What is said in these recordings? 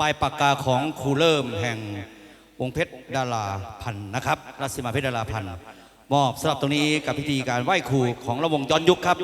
ปลายปากกาของครูเริ่มแห่งองค์เพชรดาราพันนะครับรัศมาเพชรดาราพันมอบสำหรับตรงนี้กับพิธีการไหว้ครูของระวงย้อนยุคครับ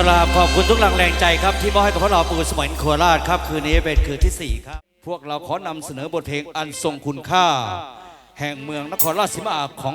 กราบขอบคุณทุกแรงแรงใจครับ ที่มอบให้กับพวกเราปูสมัยโคราชครับ คืนนี้เป็นคืนที่ 4 ครับ พวกเราขอนำเสนอบทเพลงอันทรงคุณค่า แห่งเมืองนครราชสีมาของ